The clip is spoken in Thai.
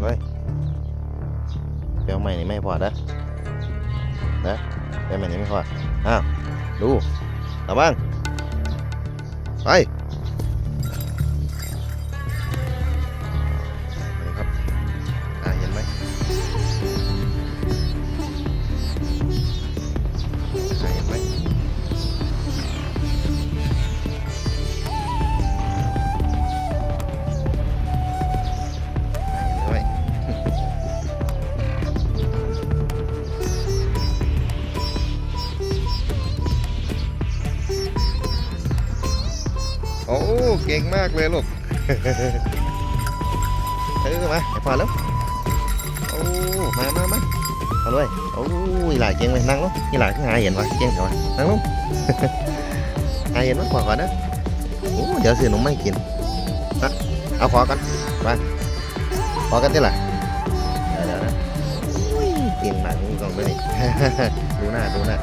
เว้ยเปลวใหม่นี่ไม่พอนะนะเปลวใหม่นี่ไม่พออ้าวดูระวังไป โอ้เก่งมากเลยลูกเออมาไอ้พอแล้วโอ้มามามาเอาด้วยโอ้ยหลายเก่งเลยนั่งลงนี่หลายขึ้นหาเห็นวะเก่งเหรอนั่งลงหาเห็นมากกวะขอก่อนนะโอ้เดี๋ยวซื้อนมไม่กินอะเอาขอกันมาขอกันที่ไหนเดี๋ยวนะก่งมากมึงกล่องไปนี่ดูหน้าดูหน้า